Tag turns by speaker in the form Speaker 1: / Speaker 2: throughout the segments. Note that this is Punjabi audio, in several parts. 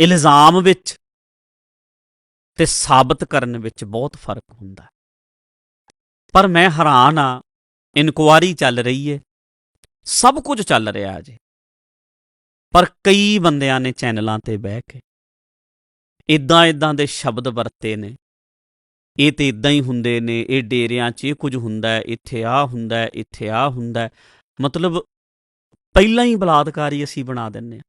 Speaker 1: ਇਲਜ਼ਾਮ ਵਿੱਚ ਤੇ ਸਾਬਤ ਕਰਨ ਵਿੱਚ ਬਹੁਤ ਫ਼ਰਕ ਹੁੰਦਾ ਪਰ ਮੈਂ ਹੈਰਾਨ ਆ ਇਨਕੁਆਰੀ ਚੱਲ ਰਹੀ ਏ। ਸਭ ਕੁਝ ਚੱਲ ਰਿਹਾ ਅਜੇ। ਪਰ ਕਈ ਬੰਦਿਆਂ ਨੇ ਚੈਨਲਾਂ ਤੇ ਬਹਿ ਕੇ ਇਦਾਂ ਇਦਾਂ ਦੇ ਸ਼ਬਦ ਵਰਤੇ ਨੇ। ਇਹ ਤੇ ਇਦਾਂ ਹੀ ਹੁੰਦੇ ਨੇ, ਇਹ ਡੇਰਿਆਂ 'ਚ ਇਹ ਕੁਝ ਹੁੰਦਾ ਇੱਥੇ ਆ ਹੁੰਦਾ ਇੱਥੇ ਆ ਹੁੰਦਾ ਮਤਲਬ ਪਹਿਲਾਂ ਹੀ ਬਲਾਤਕਾਰੀ ਅਸੀਂ ਬਣਾ ਦਿੰਨੇ ਆ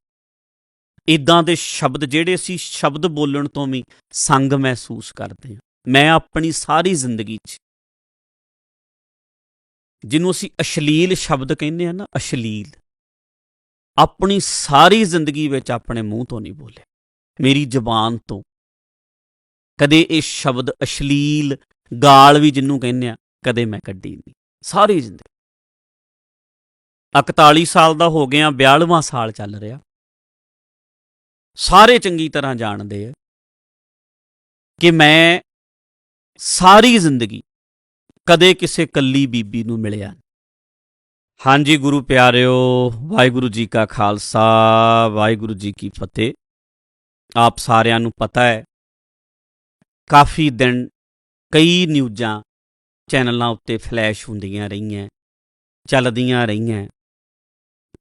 Speaker 1: ਇਦਾਂ ਦੇ ਸ਼ਬਦ ਜਿਹੜੇ ਅਸੀਂ ਸ਼ਬਦ ਬੋਲਣ ਤੋਂ ਵੀ ਸੰਗ ਮਹਿਸੂਸ ਕਰਦੇ ਹਾਂ। ਮੈਂ ਆਪਣੀ ਸਾਰੀ ਜ਼ਿੰਦਗੀ 'ਚ ਜਿਹਨੂੰ ਅਸੀਂ ਅਸ਼ਲੀਲ ਸ਼ਬਦ ਕਹਿੰਦੇ ਆ ਨਾ, ਅਸ਼ਲੀਲ, ਆਪਣੀ ਸਾਰੀ ਜ਼ਿੰਦਗੀ ਵਿੱਚ ਆਪਣੇ ਮੂੰਹ ਤੋਂ ਨਹੀਂ ਬੋਲੇ ਮੇਰੀ ਜ਼ੁਬਾਨ ਤੋਂ। ਕਦੇ ਇਹ ਸ਼ਬਦ ਅਸ਼ਲੀਲ, ਗਾਲ ਵੀ ਜਿਹਨੂੰ ਕਹਿੰਦੇ ਆ ਕਦੇ ਮੈਂ ਕੱਢੀ ਨਹੀਂ। ਸਾਰੀ ਜ਼ਿੰਦਗੀ। 41 ਸਾਲ ਦਾ ਹੋ ਗਿਆ 42ਵਾਂ ਸਾਲ ਚੱਲ ਰਿਹਾ। ਸਾਰੇ ਚੰਗੀ ਤਰ੍ਹਾਂ ਜਾਣਦੇ ਆ ਕਿ ਮੈਂ ਸਾਰੀ ਜ਼ਿੰਦਗੀ ਕਦੇ ਕਿਸੇ ਕੱਲੀ ਬੀਬੀ ਨੂੰ ਮਿਲਿਆ ਨਹੀਂ। ਹਾਂਜੀ ਗੁਰੂ ਪਿਆਰਿਓ, ਵਾਹਿਗੁਰੂ ਜੀ ਕਾ ਖਾਲਸਾ, ਵਾਹਿਗੁਰੂ ਜੀ ਕੀ ਫਤਿਹ। ਆਪ ਸਾਰਿਆਂ ਨੂੰ ਪਤਾ ਹੈ, ਕਾਫੀ ਦਿਨ ਕਈ ਨਿਊਜ਼ਾਂ ਚੈਨਲਾਂ ਉੱਤੇ ਫਲੈਸ਼ ਹੁੰਦੀਆਂ ਰਹੀਆਂ, ਚੱਲਦੀਆਂ ਰਹੀਆਂ।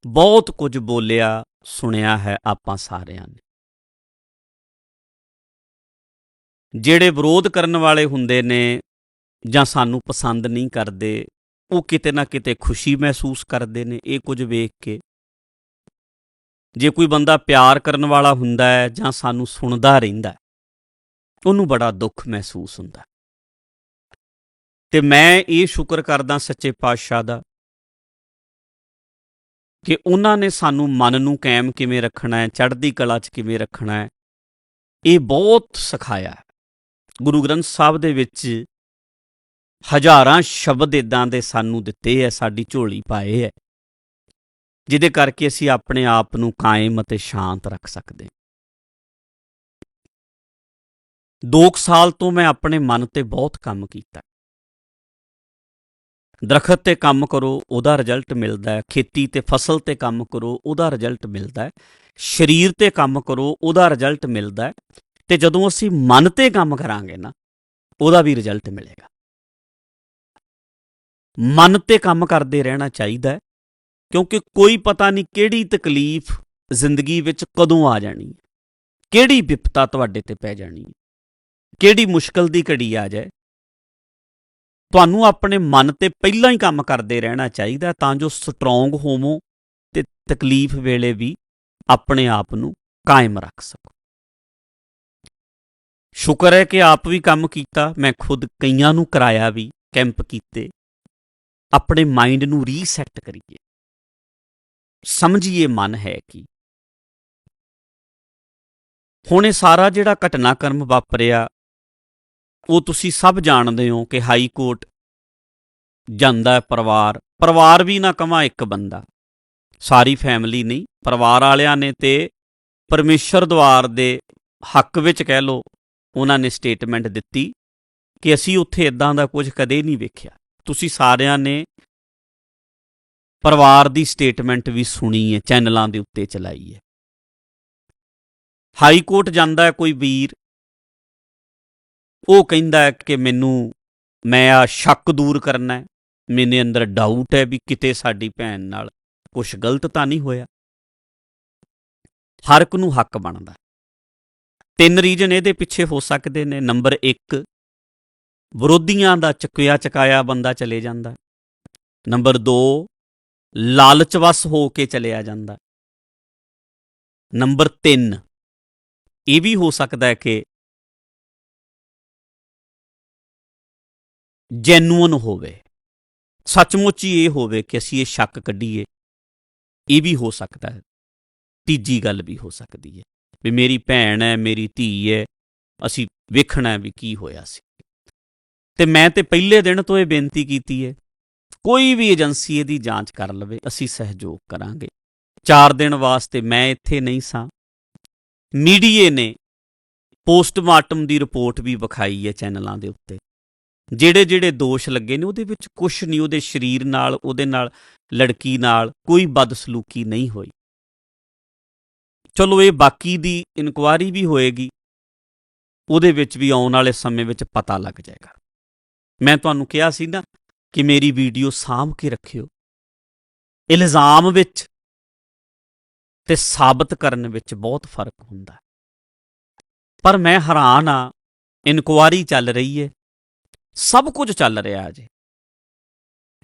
Speaker 1: ਬਹੁਤ ਕੁਝ ਬੋਲਿਆ, ਸੁਣਿਆ ਹੈ ਆਪਾਂ ਸਾਰਿਆਂ ਨੇ। ਜਿਹੜੇ ਵਿਰੋਧ ਕਰਨ ਵਾਲੇ ਹੁੰਦੇ ਨੇ ਜਾਂ ਸਾਨੂੰ ਪਸੰਦ ਨਹੀਂ ਕਰਦੇ, ਉਹ ਕਿਤੇ ਨਾ ਕਿਤੇ ਖੁਸ਼ੀ ਮਹਿਸੂਸ ਕਰਦੇ ਨੇ, ਇਹ ਕੁਝ ਵੇਖ ਕੇ ਜੇ ਕੋਈ ਬੰਦਾ ਪਿਆਰ ਕਰਨ ਵਾਲਾ ਹੁੰਦਾ ਹੈ ਜਾਂ ਸਾਨੂੰ ਸੁਣਦਾ ਰਹਿੰਦਾ ਹੈ, ਉਹਨੂੰ ਬੜਾ ਦੁੱਖ ਮਹਿਸੂਸ ਹੁੰਦਾ ਹੈ। ਤੇ ਮੈਂ ਇਹ ਸ਼ੁਕਰ ਕਰਦਾ ਸੱਚੇ ਪਾਤਸ਼ਾਹ ਦਾ ਕਿ ਉਹਨਾਂ ਨੇ ਸਾਨੂੰ ਮਨ ਨੂੰ ਕਾਇਮ ਕਿਵੇਂ ਰੱਖਣਾ ਹੈ, ਚੜ੍ਹਦੀ ਕਲਾ 'ਚ ਕਿਵੇਂ ਰੱਖਣਾ ਹੈ, ਇਹ ਬਹੁਤ ਸਿਖਾਇਆ ਗੁਰੂ ਗ੍ਰੰਥ ਸਾਹਿਬ ਦੇ ਵਿੱਚ ਹਜ਼ਾਰਾਂ ਸ਼ਬਦ ਇਦਾਂ ਦੇ ਸਾਨੂੰ ਦਿੱਤੇ ਐ, ਸਾਡੀ ਝੋਲੀ ਪਾਏ ਐ, ਜਿਹਦੇ ਕਰਕੇ ਅਸੀਂ ਆਪਣੇ ਆਪ ਨੂੰ ਕਾਇਮ ਅਤੇ ਸ਼ਾਂਤ ਰੱਖ ਸਕਦੇ ਹਾਂ। ਦੋ ਕੁ ਸਾਲ ਤੋਂ ਮੈਂ ਆਪਣੇ ਮਨ ਤੇ ਬਹੁਤ ਕੰਮ ਕੀਤਾ ਦਰਖਤ ਤੇ ਕੰਮ ਕਰੋ, ਉਹਦਾ ਰਿਜ਼ਲਟ ਮਿਲਦਾ ਹੈ ਖੇਤੀ ਤੇ ਫਸਲ ਤੇ ਕੰਮ ਕਰੋ, ਉਹਦਾ ਰਿਜ਼ਲਟ ਮਿਲਦਾ ਹੈ ਸਰੀਰ ਤੇ ਕੰਮ ਕਰੋ, ਉਹਦਾ ਰਿਜ਼ਲਟ ਮਿਲਦਾ ਹੈ ਤੇ ਜਦੋਂ ਅਸੀਂ ਮਨ ਤੇ ਕੰਮ ਕਰਾਂਗੇ ਨਾ, ਉਹਦਾ ਵੀ ਰਿਜ਼ਲਟ ਮਿਲੇਗਾ। ਮਨ ਤੇ ਕੰਮ ਕਰਦੇ ਰਹਿਣਾ ਚਾਹੀਦਾ ਹੈ, ਕਿਉਂਕਿ ਕੋਈ ਪਤਾ ਨਹੀਂ ਕਿਹੜੀ ਤਕਲੀਫ ਜ਼ਿੰਦਗੀ ਵਿੱਚ ਕਦੋਂ ਆ ਜਾਣੀ ਹੈ, ਕਿਹੜੀ ਵਿਪਤਾ ਤੁਹਾਡੇ ਤੇ ਪੈ ਜਾਣੀ ਹੈ, ਕਿਹੜੀ ਮੁਸ਼ਕਲ ਦੀ ਘੜੀ ਆ ਜਾਏ। ਤੁਹਾਨੂੰ ਆਪਣੇ ਮਨ ਤੇ ਪਹਿਲਾਂ ਹੀ ਕੰਮ ਕਰਦੇ ਰਹਿਣਾ ਚਾਹੀਦਾ ਤਾਂ ਜੋ ਸਟਰੋਂਗ ਹੋਵੋ ਤੇ ਤਕਲੀਫ ਵੇਲੇ ਵੀ ਆਪਣੇ ਆਪ ਨੂੰ ਕਾਇਮ ਰੱਖ ਸਕੋ। ਸ਼ੁਕਰ ਹੈ ਕਿ ਆਪ ਵੀ ਕੰਮ ਕੀਤਾ, ਮੈਂ ਖੁਦ ਕਈਆਂ ਨੂੰ ਕਰਾਇਆ ਵੀ, ਕੈਂਪ ਕੀਤੇ। ਆਪਣੇ ਮਾਈਂਡ ਨੂੰ ਰੀਸੈਟ ਕਰੀਏ। ਸਮਝੀਏ ਮਨ ਹੈ ਕੀ। ਹੁਣ ਇਹ ਸਾਰਾ ਜਿਹੜਾ ਘਟਨਾਕ੍ਰਮ ਵਾਪਰਿਆ, ਉਹ ਤੁਸੀਂ ਸਭ ਜਾਣਦੇ ਹੋ ਕਿ ਹਾਈ ਕੋਰਟ ਜਾਂਦਾ ਪਰਿਵਾਰ। ਪਰਿਵਾਰ ਵੀ ਨਾ ਕਮਾ ਇੱਕ ਬੰਦਾ। ਸਾਰੀ ਫੈਮਿਲੀ ਨਹੀਂ, ਪਰਿਵਾਰ ਵਾਲਿਆਂ ਨੇ ਤੇ ਪਰਮੇਸ਼ਰ ਦਵਾਰ ਦੇ ਹੱਕ ਵਿੱਚ ਕਹਿ ਲੋ ਉਹਨਾਂ ਨੇ ਸਟੇਟਮੈਂਟ ਦਿੱਤੀ ਕਿ ਅਸੀਂ ਉੱਥੇ ਇਦਾਂ ਦਾ ਕੁਝ ਕਦੇ ਨਹੀਂ ਵੇਖਿਆ। ਤੁਸੀਂ ਸਾਰਿਆਂ ਨੇ ਪਰਿਵਾਰ ਦੀ ਸਟੇਟਮੈਂਟ ਵੀ ਸੁਣੀ ਹੈ, ਚੈਨਲਾਂ ਦੇ ਉੱਤੇ ਚਲਾਈ ਹੈ। ਹਾਈ ਕੋਰਟ ਜਾਂਦਾ ਹੈ ਕੋਈ ਵੀਰ, ਉਹ ਕਹਿੰਦਾ ਹੈ ਕਿ ਮੈਨੂੰ, ਮੈਂ ਆ ਸ਼ੱਕ ਦੂਰ ਕਰਨਾ ਹੈ ਮੇਰੇ ਅੰਦਰ ਡਾਊਟ ਹੈ ਵੀ ਕਿਤੇ ਸਾਡੀ ਭੈਣ ਨਾਲ ਕੁਝ ਗਲਤ ਤਾਂ ਨਹੀਂ ਹੋਇਆ। ਹਰ ਇੱਕ ਨੂੰ ਹੱਕ ਬਣਦਾ। ਤਿੰਨ ਰੀਜਨ ਇਹਦੇ ਪਿੱਛੇ ਹੋ ਸਕਦੇ ਨੇ। ਨੰਬਰ 1 ਵਿਰੋਧੀਆਂ ਦਾ ਚੱਕਿਆ ਚਕਾਇਆ ਬੰਦਾ ਚਲੇ ਜਾਂਦਾ। ਨੰਬਰ 2 ਲਾਲਚਵਸ ਹੋ ਕੇ ਚਲਿਆ ਜਾਂਦਾ। ਨੰਬਰ 3 ਇਹ ਵੀ ਹੋ ਸਕਦਾ ਹੈ ਕਿ ਜੈਨੂਅਨ ਹੋਵੇ। ਸੱਚਮੁੱਚ ਹੀ ਇਹ ਹੋਵੇ ਕਿ ਅਸੀਂ ਇਹ ਸ਼ੱਕ ਕੱਢੀਏ। ਇਹ ਵੀ ਹੋ ਸਕਦਾ ਹੈ। ਤੀਜੀ ਗੱਲ ਵੀ ਹੋ ਸਕਦੀ ਹੈ। ਵੀ ਮੇਰੀ ਭੈਣ ਹੈ, ਮੇਰੀ ਧੀ ਹੈ, ਅਸੀਂ ਵੇਖਣਾ ਵੀ ਕੀ ਹੋਇਆ ਸੀ। ਤੇ ਮੈਂ ਤੇ ਪਹਿਲੇ ਦਿਨ ਤੋਂ ਇਹ ਬੇਨਤੀ ਕੀਤੀ ਹੈ, ਕੋਈ ਵੀ ਏਜੰਸੀ ਇਹਦੀ ਜਾਂਚ ਕਰ ਲਵੇ, ਅਸੀਂ ਸਹਿਯੋਗ ਕਰਾਂਗੇ। 4 ਦਿਨ ਵਾਸਤੇ ਮੈਂ ਇੱਥੇ ਨਹੀਂ ਸਾਂ। ਮੀਡੀਏ ਨੇ ਪੋਸਟਮਾਰਟਮ ਦੀ ਰਿਪੋਰਟ ਵੀ ਵਿਖਾਈ ਹੈ ਚੈਨਲਾਂ ਦੇ ਉੱਤੇ। ਜਿਹੜੇ ਜਿਹੜੇ ਦੋਸ਼ ਲੱਗੇ ਨੇ, ਉਹਦੇ ਵਿੱਚ ਕੁਝ ਨਹੀਂ, ਉਹਦੇ ਸਰੀਰ ਨਾਲ, ਉਹਦੇ ਨਾਲ, ਲੜਕੀ ਨਾਲ ਕੋਈ ਬਦਸਲੂਕੀ ਨਹੀਂ ਹੋਈ। ਚਲੋ ਇਹ ਬਾਕੀ ਦੀ ਇਨਕੁਆਰੀ ਵੀ ਹੋਏਗੀ, ਉਹਦੇ ਵਿੱਚ ਵੀ ਆਉਣ ਵਾਲੇ ਸਮੇਂ ਵਿੱਚ ਪਤਾ ਲੱਗ ਜਾਏਗਾ। ਮੈਂ ਤੁਹਾਨੂੰ ਕਿਹਾ ਸੀ ਨਾ ਕਿ ਮੇਰੀ ਵੀਡੀਓ ਸਾਂਭ ਕੇ ਰੱਖਿਓ। ਇਲਜ਼ਾਮ ਵਿੱਚ ਤੇ ਸਾਬਤ ਕਰਨ ਵਿੱਚ ਬਹੁਤ ਫ਼ਰਕ ਹੁੰਦਾ ਪਰ ਮੈਂ ਹੈਰਾਨ ਆ ਇਨਕੁਆਰੀ ਚੱਲ ਰਹੀ ਏ, ਸਭ ਕੁਝ ਚੱਲ ਰਿਹਾ ਅਜੇ।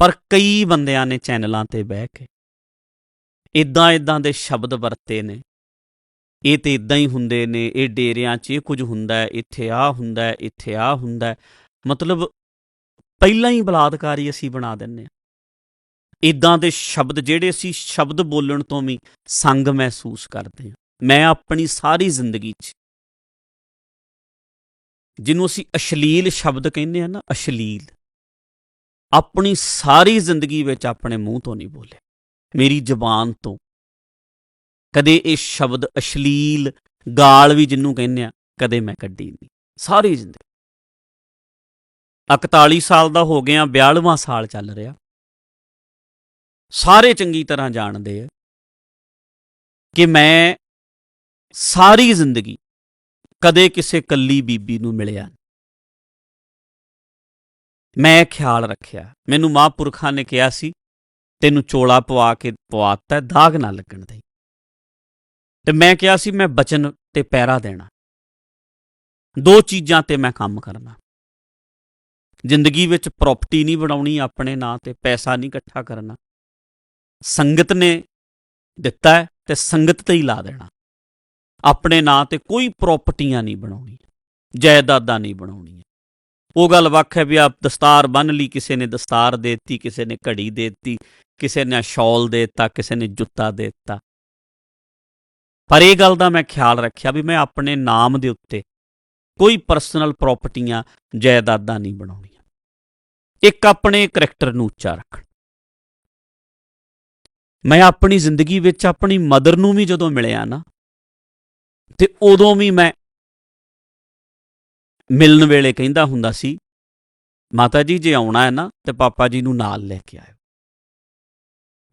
Speaker 1: ਪਰ ਕਈ ਬੰਦਿਆਂ ਨੇ ਚੈਨਲਾਂ ਤੇ ਬਹਿ ਕੇ ਇਦਾਂ ਇਦਾਂ ਦੇ ਸ਼ਬਦ ਵਰਤੇ ਨੇ ਇਹ ਤੇ ਇਦਾਂ ਹੀ ਹੁੰਦੇ ਨੇ, ਇਹ ਡੇਰਿਆਂ 'ਚ ਇਹ ਕੁਝ ਹੁੰਦਾ ਇੱਥੇ ਆ ਹੁੰਦਾ ਇੱਥੇ ਆ ਹੁੰਦਾ ਮਤਲਬ ਪਹਿਲਾਂ ਹੀ ਬਲਾਤਕਾਰੀ ਅਸੀਂ ਬਣਾ ਦਿੰਨੇ ਆ ਇਦਾਂ ਦੇ ਸ਼ਬਦ ਜਿਹੜੇ ਅਸੀਂ ਸ਼ਬਦ ਬੋਲਣ ਤੋਂ ਵੀ ਸੰਗ ਮਹਿਸੂਸ ਕਰਦੇ ਹਾਂ। ਮੈਂ ਆਪਣੀ ਸਾਰੀ ਜ਼ਿੰਦਗੀ 'ਚ ਜਿਹਨੂੰ ਅਸੀਂ ਅਸ਼ਲੀਲ ਸ਼ਬਦ ਕਹਿੰਦੇ ਆ ਨਾ, ਅਸ਼ਲੀਲ, ਆਪਣੀ ਸਾਰੀ ਜ਼ਿੰਦਗੀ ਵਿੱਚ ਆਪਣੇ ਮੂੰਹ ਤੋਂ ਨਹੀਂ ਬੋਲੇ ਮੇਰੀ ਜ਼ੁਬਾਨ ਤੋਂ ਕਦੇ ਇਹ ਸ਼ਬਦ ਅਸ਼ਲੀਲ ਗਾਲ ਵੀ ਜਿਹਨੂੰ ਕਹਿੰਦੇ ਆ, ਕਦੇ ਮੈਂ ਕੱਢੀ ਨਹੀਂ ਸਾਰੀ ਜ਼ਿੰਦਗੀ। 41 ਸਾਲ ਦਾ ਹੋ ਗਿਆ 42ਵਾਂ ਸਾਲ ਚੱਲ ਰਿਹਾ। ਸਾਰੇ ਚੰਗੀ ਤਰ੍ਹਾਂ ਜਾਣਦੇ ਆ ਕਿ ਮੈਂ ਸਾਰੀ ਜ਼ਿੰਦਗੀ ਕਦੇ ਕਿਸੇ ਕੱਲੀ ਬੀਬੀ ਨੂੰ ਮਿਲਿਆ ਨਹੀਂ। ਮੈਂ ਖਿਆਲ ਰੱਖਿਆ। ਮੈਨੂੰ ਮਹਾਂਪੁਰਖਾਂ ਨੇ ਕਿਹਾ ਸੀ, ਤੈਨੂੰ ਚੋਲਾ ਪਵਾ ਕੇ ਪਵਾਤਾ ਦਾਗ ਨਾ ਲੱਗਣ ਦੇ ਤੇ ਮੈਂ ਕਿਹਾ ਸੀ, ਮੈਂ ਬਚਨ ਤੇ ਪੈਰਾ ਦੇਣਾ। ਦੋ ਚੀਜ਼ਾਂ ਤੇ ਮੈਂ ਕੰਮ ਕਰਨਾ। ਜ਼ਿੰਦਗੀ ਵਿੱਚ ਪ੍ਰਾਪਰਟੀ ਨਹੀਂ ਬਣਾਉਣੀ ਆਪਣੇ ਨਾਂ ਤੇ, ਪੈਸਾ ਨਹੀਂ ਇਕੱਠਾ ਕਰਨਾ। ਸੰਗਤ ਨੇ ਦਿੱਤਾ ਹੈ ਤੇ ਸੰਗਤ ਤੇ ਹੀ ਲਾ ਦੇਣਾ। ਆਪਣੇ ਨਾਂ ਤੇ ਕੋਈ ਪ੍ਰਾਪਰਟੀਆਂ ਨਹੀਂ ਬਣਾਉਣੀ ਜਾਇਦਾਦਾਂ ਨਹੀਂ ਬਣਾਉਣੀਆਂ। ਉਹ ਗੱਲ ਵੱਖ ਹੈ ਵੀ ਆਪ ਦਸਤਾਰ ਬੰਨ ਲਈ, ਕਿਸੇ ਨੇ ਦਸਤਾਰ ਦੇ ਦਿੱਤੀ, ਕਿਸੇ ਨੇ ਘੜੀ ਦੇ ਦਿੱਤੀ, ਕਿਸੇ ਨੇ ਸ਼ਾਲ ਦੇ ਦਿੱਤਾ, ਕਿਸੇ ਨੇ ਜੁੱਤਾ ਦੇ ਦਿੱਤਾ। ਪਰ ਇਹ ਗੱਲ ਦਾ ਮੈਂ ਖਿਆਲ ਰੱਖਿਆ ਵੀ ਮੈਂ ਆਪਣੇ ਨਾਮ ਦੇ ਉੱਤੇ ਕੋਈ ਪਰਸਨਲ ਪ੍ਰਾਪਰਟੀਆਂ ਜਾਇਦਾਦਾਂ ਨਹੀਂ ਬਣਾਉਣੀਆਂ। ਇੱਕ ਆਪਣੇ ਕਰੈਕਟਰ ਨੂੰ ਉੱਚਾ ਰੱਖਣ। ਮੈਂ ਆਪਣੀ ਜ਼ਿੰਦਗੀ ਵਿੱਚ ਆਪਣੀ ਮਦਰ ਨੂੰ ਵੀ ਜਦੋਂ ਮਿਲਿਆ ਨਾ, ਤੇ ਉਦੋਂ ਵੀ ਮੈਂ ਮਿਲਣ ਵੇਲੇ ਕਹਿੰਦਾ ਹੁੰਦਾ ਸੀ, ਮਾਤਾ ਜੀ, ਜੇ ਆਉਣਾ ਹੈ ਨਾ, ਤੇ ਪਾਪਾ ਜੀ ਨੂੰ ਨਾਲ ਲੈ ਕੇ ਆਇਓ।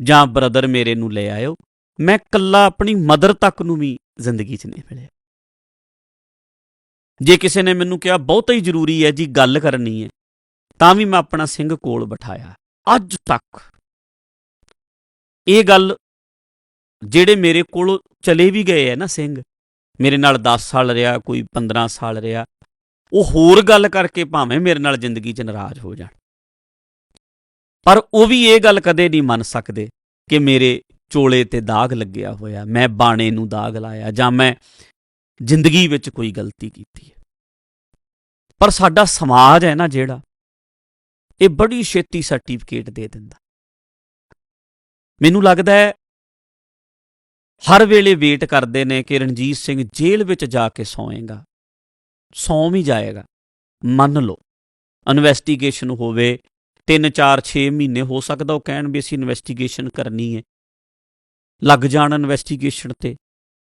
Speaker 1: ਜਾਂ ਬ੍ਰਦਰ ਮੇਰੇ ਨੂੰ ਲੈ ਆਇਓ ਮੈਂ ਕੱਲਾ ਆਪਣੀ ਮਦਰ ਤੱਕ ਨੂੰ ਵੀ ਜ਼ਿੰਦਗੀ 'ਚ ਨਹੀਂ ਮਿਲਿਆ। ਜੇ ਕਿਸੇ ਨੇ ਮੈਨੂੰ ਕਿਹਾ, ਬਹੁਤਾ ਹੀ ਜ਼ਰੂਰੀ ਹੈ ਜੀ, ਗੱਲ ਕਰਨੀ ਹੈ, ਤਾਂ ਵੀ ਮੈਂ ਆਪਣਾ ਸਿੰਘ ਕੋਲ ਬਿਠਾਇਆ। ਅੱਜ ਤੱਕ ਇਹ ਗੱਲ ਜਿਹੜੇ ਮੇਰੇ ਕੋਲ ਚਲੇ ਵੀ ਗਏ ਹੈ ਨਾ ਸਿੰਘ, ਮੇਰੇ ਨਾਲ 10 ਸਾਲ ਰਿਹਾ, ਕੋਈ 15 ਸਾਲ ਰਿਹਾ, ਉਹ ਹੋਰ ਗੱਲ ਕਰਕੇ ਭਾਵੇਂ ਮੇਰੇ ਨਾਲ ਜ਼ਿੰਦਗੀ 'ਚ ਨਾਰਾਜ਼ ਹੋ ਜਾਣ। ਪਰ ਉਹ ਵੀ ਇਹ ਗੱਲ ਕਦੇ ਨਹੀਂ ਮੰਨ ਸਕਦੇ ਕਿ ਮੇਰੇ ਚੋਲੇ ਤੇ ਦਾਗ ਲੱਗਿਆ ਹੋਇਆ, ਮੈਂ ਬਾਣੇ ਨੂੰ ਦਾਗ ਲਾਇਆ, ਜਾਂ ਮੈਂ ਜ਼ਿੰਦਗੀ ਵਿੱਚ ਕੋਈ ਗਲਤੀ ਕੀਤੀ ਹੈ। ਪਰ ਸਾਡਾ ਸਮਾਜ ਹੈ ਨਾ ਜਿਹੜਾ, ਇਹ ਬੜੀ ਛੇਤੀ ਸਰਟੀਫਿਕੇਟ ਦੇ ਦਿੰਦਾ। ਮੈਨੂੰ ਲੱਗਦਾ ਹੈ, ਹਰ ਵੇਲੇ ਵੇਟ ਕਰਦੇ ਨੇ ਕਿ ਰਣਜੀਤ ਸਿੰਘ ਜੇਲ੍ਹ ਵਿੱਚ ਜਾ ਕੇ ਸੌਏਗਾ। ਸੌਂ ਵੀ ਜਾਏਗਾ। ਮੰਨ ਲਓ ਇਨਵੈਸਟੀਗੇਸ਼ਨ ਹੋਵੇ 3 4 6 ਮਹੀਨੇ ਹੋ ਸਕਦਾ ਉਹ ਕਹਿਣ ਵੀ ਅਸੀਂ ਇਨਵੈਸਟੀਗੇਸ਼ਨ ਕਰਨੀ ਹੈ। ਲੱਗ ਜਾਣ ਇਨਵੈਸਟੀਗੇਸ਼ਨ ਤੇ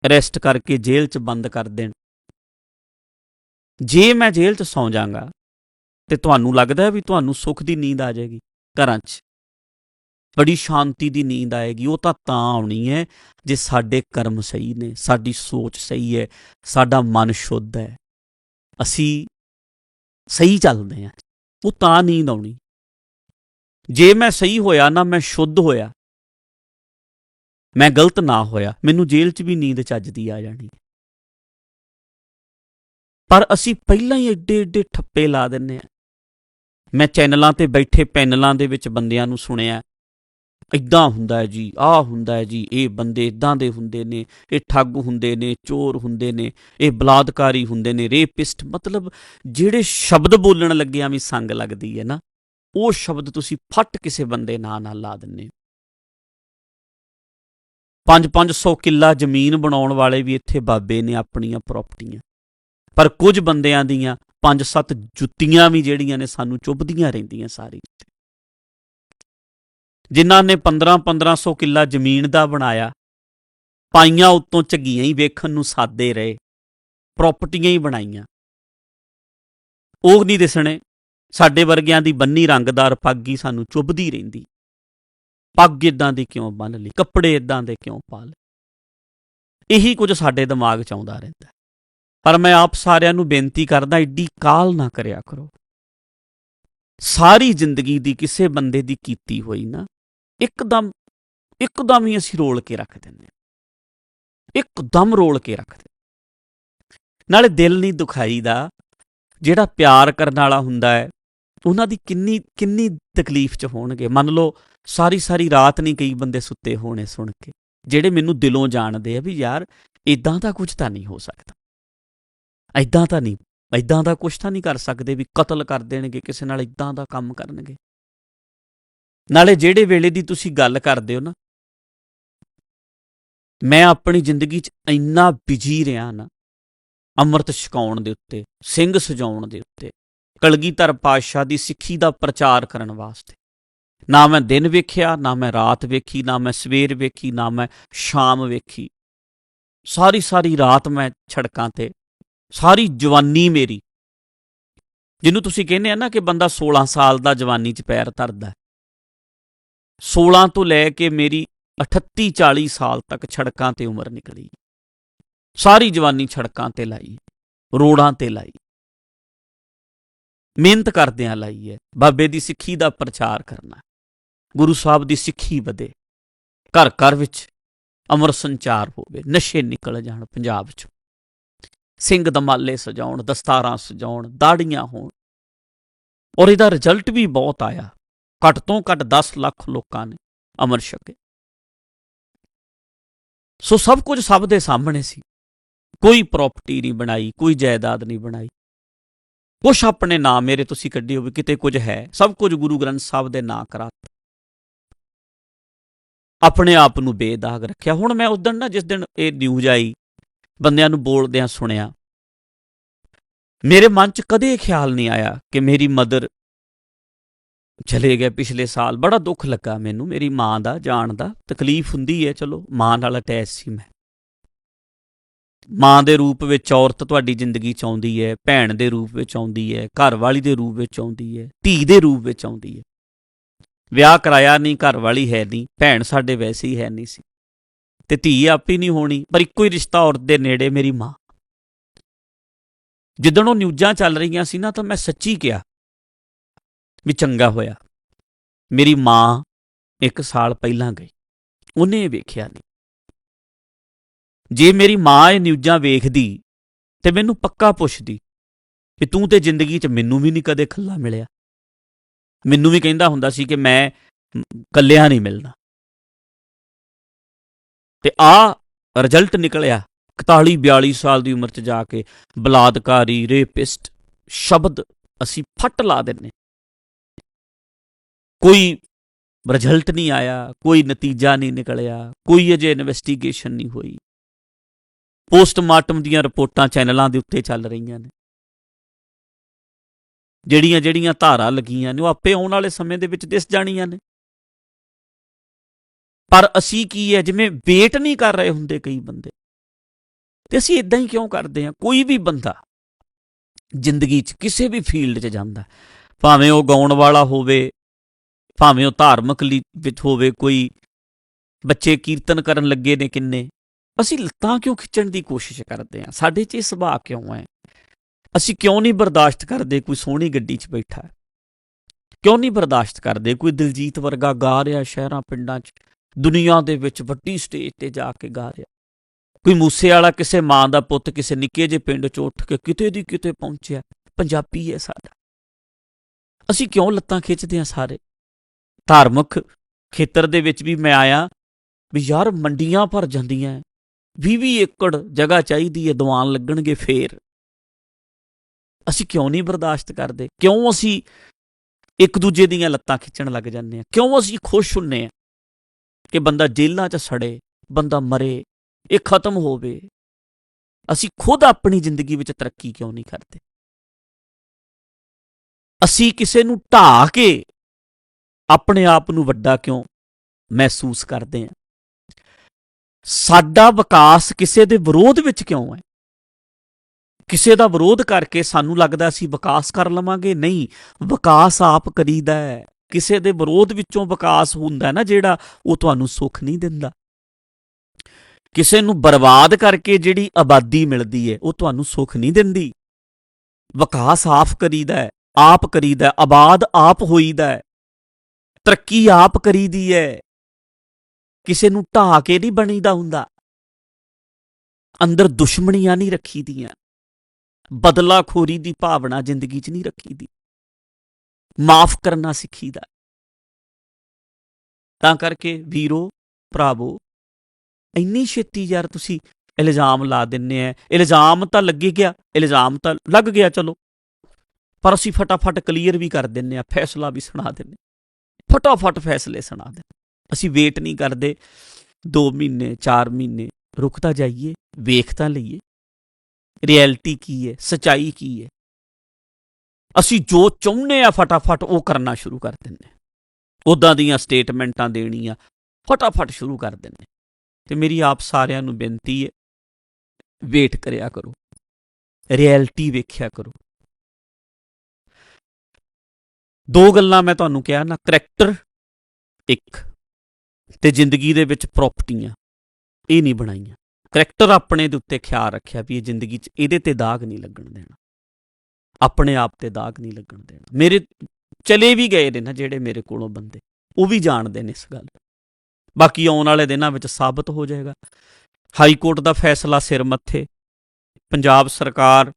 Speaker 1: ਅਰੈਸਟ ਕਰਕੇ ਜੇਲ੍ਹ 'ਚ ਬੰਦ ਕਰ ਦੇਣ। ਜੇ ਮੈਂ ਜੇਲ੍ਹ 'ਚ ਸੌਂ ਜਾਵਾਂਗਾ ਤੇ ਤੁਹਾਨੂੰ ਲੱਗਦਾ ਵੀ ਤੁਹਾਨੂੰ ਸੁੱਖ ਦੀ ਨੀਂਦ ਆ ਜਾਏਗੀ ਘਰਾਂ 'ਚ। ਬੜੀ ਸ਼ਾਂਤੀ ਦੀ ਨੀਂਦ ਆਏਗੀ, ਉਹ ਤਾਂ ਤਾਂ ਆਉਣੀ ਹੈ ਜੇ ਸਾਡੇ ਕਰਮ ਸਹੀ ਨੇ, ਸਾਡੀ ਸੋਚ ਸਹੀ ਹੈ, ਸਾਡਾ ਮਨ ਸ਼ੁੱਧ ਹੈ। ਅਸੀਂ ਸਹੀ ਚੱਲਦੇ ਹਾਂ, ਉਹ ਤਾਂ ਨੀਂਦ ਆਉਣੀ। ਜੇ ਮੈਂ ਸਹੀ ਹੋਇਆ ਨਾ ਮੈਂ ਸ਼ੁੱਧ ਹੋਇਆ ਮੈਂ ਗਲਤ ਨਾ ਹੋਇਆ, ਮੈਨੂੰ ਜੇਲ੍ਹ 'ਚ ਵੀ ਨੀਂਦ ਚੱਜਦੀ ਆ ਜਾਣੀ। ਪਰ ਅਸੀਂ ਪਹਿਲਾਂ ਹੀ ਏਡੇ ਏਡੇ ਠੱਪੇ ਲਾ ਦਿੰਨੇ ਆ। ਮੈਂ ਚੈਨਲਾਂ ਤੇ ਬੈਠੇ ਪੈਨਲਾਂ ਦੇ ਵਿੱਚ ਬੰਦਿਆਂ ਨੂੰ ਸੁਣਿਆ ਇਦਾਂ ਹੁੰਦਾ ਹੈ ਜੀ, ਆਹ ਹੁੰਦਾ ਹੈ ਜੀ, ਇਹ ਬੰਦੇ ਇਦਾਂ ਦੇ ਹੁੰਦੇ ਨੇ, ਇਹ ਠੱਗ ਹੁੰਦੇ ਨੇ, ਚੋਰ ਹੁੰਦੇ ਨੇ, ਇਹ ਬਲਾਤਕਾਰੀ ਹੁੰਦੇ ਨੇ, ਰੇਪਿਸਟ, ਮਤਲਬ ਜਿਹੜੇ ਸ਼ਬਦ ਬੋਲਣ ਲੱਗਿਆਂ ਵੀ ਸੰਗ ਲੱਗਦੀ ਹੈ ਨਾ, ਉਹ ਸ਼ਬਦ ਤੁਸੀਂ ਫੱਟ ਕਿਸੇ ਬੰਦੇ ਨਾਂ ਨਾਲ ਲਾ ਦਿੰਨੇ 5-500 ਕਿੱਲਾ ਜ਼ਮੀਨ ਬਣਾਉਣ ਵਾਲੇ ਵੀ ਇੱਥੇ ਬਾਬੇ ਨੇ ਆਪਣੀਆਂ ਪ੍ਰਾਪਰਟੀਆਂ ਪਰ ਕੁਝ ਬੰਦਿਆਂ ਦੀਆਂ 5-7 ਜੁੱਤੀਆਂ ਵੀ ਜਿਹੜੀਆਂ ਨੇ ਸਾਨੂੰ ਚੁੱਭਦੀਆਂ ਰਹਿੰਦੀਆਂ ਸਾਰੀ ਜਿਨ੍ਹਾਂ ਨੇ 15-1500 ਕਿੱਲਾ ਜ਼ਮੀਨ ਦਾ ਬਣਾਇਆ, ਪਾਈਆਂ ਉੱਤੋਂ ਝੱਗੀਆਂ ਹੀ ਵੇਖਣ ਨੂੰ ਸਾਦੇ ਰਹੇ ਪ੍ਰਾਪਰਟੀਆਂ ਹੀ ਬਣਾਈਆਂ। ਉਹ ਨਹੀਂ ਦਿਸਣੇ, ਸਾਡੇ ਵਰਗਿਆਂ ਦੀ ਬੰਨੀ ਰੰਗਦਾਰ ਪੱਗ ਹੀ ਸਾਨੂੰ ਚੁੱਭਦੀ ਰਹਿੰਦੀ। ਪੱਗ ਇਦਾਂ ਦੀ ਕਿਉਂ ਬੰਨ ਲਈ? ਕੱਪੜੇ ਇਦਾਂ ਦੇ ਕਿਉਂ ਪਾ ਲਏ? ਇਹੀ ਕੁਝ ਸਾਡੇ ਦਿਮਾਗ 'ਚ ਆਉਂਦਾ ਰਹਿੰਦਾ ਪਰ ਮੈਂ ਆਪ ਸਾਰਿਆਂ ਨੂੰ ਬੇਨਤੀ ਕਰਦਾ, ਏਡੀ ਕਾਲ ਨਾ ਕਰਿਆ ਕਰੋ। ਸਾਰੀ ਜ਼ਿੰਦਗੀ ਦੀ ਕਿਸੇ ਬੰਦੇ ਦੀ ਕੀਤੀ ਹੋਈ ਨਾ, ਇੱਕਦਮ ਇੱਕਦਮ ਹੀ ਅਸੀਂ ਰੋਲ ਕੇ ਰੱਖ ਦਿੰਦੇ ਇੱਕਦਮ ਰੋਲ ਕੇ ਰੱਖ ਦਿੰਦੇ ਨਾਲੇ ਦਿਲ ਨਹੀਂ ਦੁਖਾਈਦਾ, ਜਿਹੜਾ ਪਿਆਰ ਕਰਨ ਵਾਲਾ ਹੁੰਦਾ ਹੈ, ਉਹਨਾਂ ਦੀ ਕਿੰਨੀ ਕਿੰਨੀ ਤਕਲੀਫ ਚ ਹੋਣਗੇ। ਮੰਨ ਲਓ ਸਾਰੀ ਸਾਰੀ ਰਾਤ ਨਹੀਂ ਕਈ ਬੰਦੇ ਸੁੱਤੇ ਹੋਣੇ ਸੁਣ ਕੇ, ਜਿਹੜੇ ਮੈਨੂੰ ਦਿਲੋਂ ਜਾਣਦੇ ਆ ਵੀ ਯਾਰ ਇਦਾਂ ਦਾ ਕੁਝ ਤਾਂ ਨਹੀਂ ਹੋ ਸਕਦਾ। ਇਦਾਂ ਤਾਂ ਨਹੀਂ ਇਦਾਂ ਦਾ ਕੁਝ ਤਾਂ ਨਹੀਂ ਕਰ ਸਕਦੇ ਵੀ ਕਤਲ ਕਰ ਦੇਣਗੇ, ਕਿਸੇ ਨਾਲ ਇਦਾਂ ਦਾ ਕੰਮ ਕਰਨਗੇ। ਨਾਲੇ ਜਿਹੜੇ ਵੇਲੇ ਦੀ ਤੁਸੀਂ ਗੱਲ ਕਰਦੇ ਹੋ ਨਾ, ਮੈਂ ਆਪਣੀ ਜ਼ਿੰਦਗੀ 'ਚ ਇੰਨਾ ਬਿਜ਼ੀ ਰਿਹਾ ਨਾ, ਅੰਮ੍ਰਿਤ ਛਕਾਉਣ ਦੇ ਉੱਤੇ, ਸਿੰਘ ਸਜਾਉਣ ਦੇ ਉੱਤੇ, ਕਲਗੀਧਰ ਪਾਤਸ਼ਾਹ ਦੀ ਸਿੱਖੀ ਦਾ ਪ੍ਰਚਾਰ ਕਰਨ ਵਾਸਤੇ। ਨਾ ਮੈਂ ਦਿਨ ਵੇਖਿਆ, ਨਾ ਮੈਂ ਰਾਤ ਵੇਖੀ, ਨਾ ਮੈਂ ਸਵੇਰ ਵੇਖੀ, ਨਾ ਮੈਂ ਸ਼ਾਮ ਵੇਖੀ। ਸਾਰੀ ਸਾਰੀ ਰਾਤ ਮੈਂ ਛੜਕਾਂ ਤੇ, ਸਾਰੀ ਜਵਾਨੀ ਮੇਰੀ। ਜਿਹਨੂੰ ਤੁਸੀਂ ਕਹਿੰਦੇ ਆ ਨਾ ਕਿ ਬੰਦਾ 16 ਸਾਲ ਦਾ ਜਵਾਨੀ 'ਚ ਪੈਰ ਧਰਦਾ ਹੈ। 16 ਤੋਂ ਲੈ ਕੇ ਮੇਰੀ 38 40 ਸਾਲ ਤੱਕ ਛੜਕਾਂ ਤੇ ਉਮਰ ਨਿਕਲੀ। ਸਾਰੀ ਜਵਾਨੀ ਛੜਕਾਂ ਤੇ ਲਾਈ, ਰੋੜਾਂ ਤੇ ਲਾਈ। ਮਿਹਨਤ ਕਰਦਿਆਂ ਲਾਈ ਹੈ। ਬਾਬੇ ਦੀ ਸਿੱਖੀ ਦਾ ਪ੍ਰਚਾਰ ਕਰਨਾ। ਗੁਰੂ ਸਾਹਿਬ ਦੀ ਸਿੱਖੀ ਵਧੇ। ਘਰ ਘਰ ਵਿੱਚ ਅਮਰ ਸੰਚਾਰ ਹੋਵੇ। ਨਸ਼ੇ ਨਿਕਲ ਜਾਣ ਪੰਜਾਬ 'ਚ। ਸਿੰਘ ਦਮਾਲੇ ਸਜਾਉਣ, ਦਸਤਾਰਾਂ ਸਜਾਉਣ, ਦਾੜੀਆਂ ਹੋਣ। ਔਰ ਇਹਦਾ ਰਿਜ਼ਲਟ ਵੀ ਬਹੁਤ ਆਇਆ। ਘੱਟ ਤੋਂ ਘੱਟ 10 ਲੱਖ ਲੋਕਾਂ ਨੇ ਅਮਰ ਛਕੇ। ਸੋ ਸਭ ਕੁਝ ਸਭ ਦੇ ਸਾਹਮਣੇ ਸੀ। ਕੋਈ ਪ੍ਰਾਪਰਟੀ ਨਹੀਂ ਬਣਾਈ, ਕੋਈ ਜਾਇਦਾਦ ਨਹੀਂ ਬਣਾਈ। ਕੁਛ ਆਪਣੇ ਨਾਮ ਮੇਰੇ ਤੁਸੀਂ ਕੱਢੀ ਹੋਵੇ ਕਿਤੇ ਕੁਝ ਹੈ। ਸਭ ਕੁਝ ਗੁਰੂ ਗ੍ਰੰਥ ਸਾਹਿਬ ਦੇ ਨਾਂ ਕਰਾ ਆਪਣੇ ਆਪ ਨੂੰ ਬੇਦਾਗ ਰੱਖਿਆ। ਹੁਣ ਮੈਂ ਉਸ ਦਿਨ ਨਾ ਜਿਸ ਦਿਨ ਇਹ ਨਿਊਜ਼ ਆਈ, ਬੰਦਿਆਂ ਨੂੰ ਬੋਲਦਿਆਂ ਸੁਣਿਆ, ਮੇਰੇ ਮਨ 'ਚ ਕਦੇ ਖਿਆਲ ਨਹੀਂ ਆਇਆ ਕਿ ਮੇਰੀ ਮਦਰ ਚਲੇ ਗਏ ਪਿਛਲੇ ਸਾਲ। ਬੜਾ ਦੁੱਖ ਲੱਗਾ ਮੈਨੂੰ। ਮੇਰੀ ਮਾਂ ਦਾ, ਜਾਣ ਦਾ ਤਕਲੀਫ ਹੁੰਦੀ ਹੈ। ਚਲੋ, ਮਾਂ ਨਾਲ ਅਟੈਚ ਸੀ ਮੈਂ। ਮਾਂ ਦੇ ਰੂਪ ਵਿੱਚ ਔਰਤ ਤੁਹਾਡੀ ਜ਼ਿੰਦਗੀ 'ਚ ਆਉਂਦੀ ਹੈ, ਭੈਣ ਦੇ ਰੂਪ ਵਿੱਚ ਆਉਂਦੀ ਹੈ ਘਰ ਵਾਲੀ ਦੇ ਰੂਪ ਵਿੱਚ ਆਉਂਦੀ ਹੈ, ਧੀ ਦੇ ਰੂਪ ਵਿੱਚ ਆਉਂਦੀ ਹੈ। ਵਿਆਹ ਕਰਾਇਆ ਨਹੀਂ ਘਰ ਵਾਲੀ ਹੈ ਨਹੀਂ, ਭੈਣ ਸਾਡੇ ਵੈਸੇ ਹੀ ਹੈ ਨਹੀਂ ਸੀ। ਤੇ ਧੀ ਆਪੀ ਨਹੀਂ ਹੋਣੀ, ਪਰ ਇੱਕੋ ਹੀ ਰਿਸ਼ਤਾ ਔਰਤ ਦੇ ਨੇੜੇ ਮੇਰੀ ਮਾਂ। ਜਿੱਦਣ ਉਹ ਨਿਊਜ਼ਾਂ ਚੱਲ ਰਹੀਆਂ ਸੀ ਨਾ, ਤਾਂ ਮੈਂ ਸੱਚੀ ਕਿਹਾ ਵੀ ਚੰਗਾ ਹੋਇਆ। ਮੇਰੀ ਮਾਂ ਇੱਕ ਸਾਲ ਪਹਿਲਾਂ ਗਈ। ਉਹਨੇ ਵੇਖਿਆ ਨਹੀਂ। ਜੇ ਮੇਰੀ ਮਾਂ ਇਹ ਨਿਊਜ਼ਾਂ ਵੇਖਦੀ ਤੇ ਮੈਨੂੰ ਪੱਕਾ ਪੁੱਛਦੀ ਕਿ ਤੂੰ ਤੇ ਜ਼ਿੰਦਗੀ 'ਚ ਮੈਨੂੰ ਵੀ ਨਹੀਂ ਕਦੇ ਖੱਲਾ ਮਿਲਿਆ। ਮੈਨੂੰ ਵੀ ਕਹਿੰਦਾ ਹੁੰਦਾ ਸੀ ਕਿ ਮੈਂ ਮ, ਨਹੀਂ ਮਿਲਣਾ। ਤੇ ਆ ਰਿਜ਼ਲਟ ਨਿਕਲਿਆ 41 42 ਸਾਲ ਦੀ ਉਮਰ 'ਚ ਜਾ ਕੇ ਬਲਾਤਕਾਰੀ ਰੇਪਿਸਟ ਸ਼ਬਦ ਅਸੀਂ ਫੱਟ ਲਾ ਦਿੰਨੇ ਕੋਈ ਰਿਜ਼ਲਟ ਨਹੀਂ ਆਇਆ ਕੋਈ ਨਤੀਜਾ ਨਹੀਂ ਨਿਕਲਿਆ ਕੋਈ ਅਜੇ ਇਨਵੈਸਟੀਗੇਸ਼ਨ ਨਹੀਂ ਹੋਈ। ਪੋਸਟਮਾਰਟਮ ਦੀਆਂ ਰਿਪੋਰਟਾਂ ਚੈਨਲਾਂ ਦੇ ਉੱਤੇ ਚੱਲ ਰਹੀਆਂ ਨੇ। ਜਿਹੜੀਆਂ ਜਿਹੜੀਆਂ ਧਾਰਾ ਲੱਗੀਆਂ ਨੇ, ਉਹ ਆਪੇ ਆਉਣ ਵਾਲੇ ਸਮੇਂ ਦੇ ਵਿੱਚ ਦਿਸ ਜਾਣੀਆਂ ਨੇ। ਪਰ ਅਸੀਂ ਕੀ ਹੈ, ਜਿਵੇਂ ਵੇਟ ਨਹੀਂ ਕਰ ਰਹੇ ਹੁੰਦੇ ਕਈ ਬੰਦੇ, ਤੇ ਅਸੀਂ ਇਦਾਂ ਹੀ ਕਿਉਂ ਕਰਦੇ ਹਾਂ? ਕੋਈ ਵੀ ਬੰਦਾ ਜ਼ਿੰਦਗੀ 'ਚ ਕਿਸੇ ਵੀ ਫੀਲਡ 'ਚ ਜਾਂਦਾ, ਭਾਵੇਂ ਉਹ ਗਾਉਣ ਵਾਲਾ ਹੋਵੇ, ਭਾਵੇਂ ਉਹ ਧਾਰਮਿਕ ਲੀ- ਵਿੱਚ ਹੋਵੇ, ਕੋਈ ਬੱਚੇ ਕੀਰਤਨ ਕਰਨ ਲੱਗੇ ਨੇ ਕਿੰਨੇ ਅਸੀਂ ਲੱਤਾਂ ਕਿਉਂ ਖਿੱਚਣ ਦੀ ਕੋਸ਼ਿਸ਼ ਕਰਦੇ ਹਾਂ? ਸਾਡੇ 'ਚ ਇਹ ਸੁਭਾਅ ਕਿਉਂ ਹੈ? ਅਸੀਂ ਕਿਉਂ ਨਹੀਂ ਬਰਦਾਸ਼ਤ ਕਰਦੇ ਕੋਈ ਸੋਹਣੀ ਗੱਡੀ 'ਚ ਬੈਠਾ? ਹੈ ਕਿਉਂ ਨਹੀਂ ਬਰਦਾਸ਼ਤ ਕਰਦੇ ਕੋਈ ਦਿਲਜੀਤ ਵਰਗਾ ਗਾ ਰਿਹਾ ਸ਼ਹਿਰਾਂ, ਪਿੰਡਾਂ 'ਚ, ਦੁਨੀਆ ਦੇ ਵਿੱਚ ਵੱਡੀ ਸਟੇਜ ਤੇ ਜਾ ਕੇ ਗਾ ਰਿਹਾ? ਕੋਈ ਮੂਸੇ ਵਾਲਾ ਕਿਸੇ ਮਾਂ ਦਾ ਪੁੱਤ ਕਿਸੇ ਨਿੱਕੇ ਜਿਹੇ ਪਿੰਡ 'ਚ ਉੱਠ ਕੇ ਕਿਤੇ ਦੀ ਕਿਤੇ ਪਹੁੰਚਿਆ? ਪੰਜਾਬੀ ਹੈ ਸਾਡਾ। ਅਸੀਂ ਕਿਉਂ ਲੱਤਾਂ ਖਿੱਚਦੇ ਹਾਂ ਸਾਰੇ? ਧਾਰਮਿਕ ਖੇਤਰ ਦੇ ਵਿੱਚ ਵੀ ਮੈਂ ਆਇਆ ਵੀ ਯਾਰ ਮੰਡੀਆਂ ਭਰ ਜਾਂਦੀਆਂ 20-20 ਏਕੜ ਜਗ੍ਹਾ ਚਾਹੀਦੀ ਹੈ, ਦੀਵਾਨ ਲੱਗਣਗੇ ਫੇਰ। ਅਸੀਂ ਕਿਉਂ ਨਹੀਂ ਬਰਦਾਸ਼ਤ ਕਰਦੇ? ਕਿਉਂ ਅਸੀਂ ਇੱਕ ਦੂਜੇ ਦੀਆਂ ਲੱਤਾਂ ਖਿੱਚਣ ਲੱਗ ਜਾਂਦੇ ਹਾਂ? ਕਿਉਂ ਅਸੀਂ ਖੁਸ਼ ਹੁੰਨੇ ਆ ਕਿ ਬੰਦਾ ਜੇਲ੍ਹਾਂ 'ਚ ਸੜੇ, ਬੰਦਾ ਮਰੇ, ਇਹ ਖਤਮ ਹੋਵੇ? ਅਸੀਂ ਖੁਦ ਆਪਣੀ ਜ਼ਿੰਦਗੀ ਵਿੱਚ ਤਰੱਕੀ ਕਿਉਂ ਨਹੀਂ ਕਰਦੇ? ਅਸੀਂ ਕਿਸੇ ਨੂੰ ਢਾ ਕੇ ਆਪਣੇ ਆਪ ਨੂੰ ਵੱਡਾ ਕਿਉਂ ਮਹਿਸੂਸ ਕਰਦੇ ਹਾਂ? ਸਾਡਾ ਵਿਕਾਸ ਕਿਸੇ ਦੇ ਵਿਰੋਧ ਵਿੱਚ ਕਿਉਂ ਹੈ? ਕਿਸੇ ਦਾ ਵਿਰੋਧ ਕਰਕੇ ਸਾਨੂੰ ਲੱਗਦਾ ਅਸੀਂ ਵਿਕਾਸ ਕਰ ਲਵਾਂਗੇ? ਨਹੀਂ, ਵਿਕਾਸ ਆਪ ਕਰੀਦਾ ਹੈ। ਕਿਸੇ ਦੇ ਵਿਰੋਧ ਵਿੱਚੋਂ ਵਿਕਾਸ ਹੁੰਦਾ ਨਾ ਜਿਹੜਾ ਉਹ ਤੁਹਾਨੂੰ ਸੁੱਖ ਨਹੀਂ ਦਿੰਦਾ। ਕਿਸੇ ਨੂੰ ਬਰਬਾਦ ਕਰਕੇ ਜਿਹੜੀ ਆਬਾਦੀ ਮਿਲਦੀ ਹੈ, ਉਹ ਤੁਹਾਨੂੰ ਸੁੱਖ ਨਹੀਂ ਦਿੰਦੀ। ਵਿਕਾਸ ਆਪ ਕਰੀਦਾ ਹੈ, ਆਪ ਕਰੀਦਾ ਆਬਾਦ ਆਪ ਹੋਈਦਾ ਹੈ। ਤਰੱਕੀ ਆਪ ਕਰੀਦੀ ਹੈ। ਕਿਸੇ ਨੂੰ ਢਾਹ ਕੇ ਨਹੀਂ ਬਣੀਦਾ ਹੁੰਦਾ। ਅੰਦਰ ਦੁਸ਼ਮਣੀਆਂ ਨਹੀਂ ਰੱਖੀਦੀਆਂ। ਬਦਲਾਖੋਰੀ ਦੀ ਭਾਵਨਾ ਜ਼ਿੰਦਗੀ 'ਚ ਨਹੀਂ ਰੱਖੀਦੀ। ਮਾਫ ਕਰਨਾ ਸਿੱਖੀਦਾ। ਤਾਂ ਕਰਕੇ ਵੀਰੋ, ਭਰਾਵੋ, ਇੰਨੀ ਛੇਤੀ ਯਾਰ ਤੁਸੀਂ ਇਲਜ਼ਾਮ ਲਾ ਦਿੰਨੇ ਆ। ਇਲਜ਼ਾਮ ਤਾਂ ਲੱਗੇ ਗਿਆ, ਇਲਜ਼ਾਮ ਤਾਂ ਲੱਗ ਗਿਆ, ਚਲੋ। ਪਰ ਅਸੀਂ ਫਟਾਫਟ ਕਲੀਅਰ ਵੀ ਕਰ ਦਿੰਨੇ ਆ, ਫੈਸਲਾ ਵੀ ਸੁਣਾ ਦਿੰਨੇ ਫਟਾਫਟ ਫੈਸਲੇ ਸੁਣਾ ਦੇ ਅਸੀਂ ਵੇਟ ਨਹੀਂ ਕਰਦੇ। 2 ਮਹੀਨੇ 4 ਮਹੀਨੇ, ਰੁਕ ਤਾਂ ਜਾਈਏ, ਵੇਖ ਤਾਂ ਲਈਏ। ਰਿਐਲਿਟੀ ਕੀ ਹੈ? ਸਚਾਈ ਕੀ ਹੈ? ਅਸੀਂ ਜੋ ਚਾਹੁੰਦੇ ਆ ਫਟਾਫਟ ਉਹ ਕਰਨਾ ਸ਼ੁਰੂ ਕਰ ਦਿੰਨੇ ਉਦਾਂ ਦੀਆਂ ਸਟੇਟਮੈਂਟਾਂ ਦੇਣੀਆਂ, ਫਟਾਫਟ ਸ਼ੁਰੂ ਕਰ ਦਿੰਨੇ ਤੇ ਮੇਰੀ ਆਪ ਸਾਰਿਆਂ ਨੂੰ ਬੇਨਤੀ ਹੈ ਵੇਟ ਕਰਿਆ ਕਰੋ। ਰਿਐਲਿਟੀ ਵੇਖਿਆ ਕਰੋ। ਦੋ ਗੱਲਾਂ ਮੈਂ ਤੁਹਾਨੂੰ ਕਿਹਾ ਨਾ ਕਰੈਕਟਰ ਇੱਕ। ਤੇ ਜ਼ਿੰਦਗੀ ਦੇ ਵਿੱਚ ਪ੍ਰਾਪਰਟੀਆਂ ਇਹ ਨਹੀਂ ਬਣਾਈਆਂ। ਕਰੈਕਟਰ ਆਪਣੇ ਦੇ ਉੱਤੇ ਖਿਆਲ ਰੱਖਿਆ ਵੀ ਇਹ ਜ਼ਿੰਦਗੀ 'ਚ ਇਹਦੇ ਤੇ ਦਾਗ ਨਹੀਂ ਲੱਗਣ ਦੇਣਾ। ਆਪਣੇ ਆਪ ਤੇ ਦਾਗ ਨਹੀਂ ਲੱਗਣ ਦੇਣਾ। ਮੇਰੇ, ਚਲੇ ਵੀ ਗਏ ਨੇ ਨਾ ਜਿਹੜੇ ਮੇਰੇ ਕੋਲੋਂ ਬੰਦੇ। ਉਹ ਵੀ ਜਾਣਦੇ ਨੇ ਇਸ ਗੱਲ। ਬਾਕੀ ਆਉਣ ਵਾਲੇ ਦਿਨਾਂ ਵਿੱਚ ਸਾਬਤ ਹੋ ਜਾਏਗਾ। ਹਾਈ ਕੋਰਟ ਦਾ ਫੈਸਲਾ ਸਿਰ ਮੱਥੇ। ਪੰਜਾਬ ਸਰਕਾਰ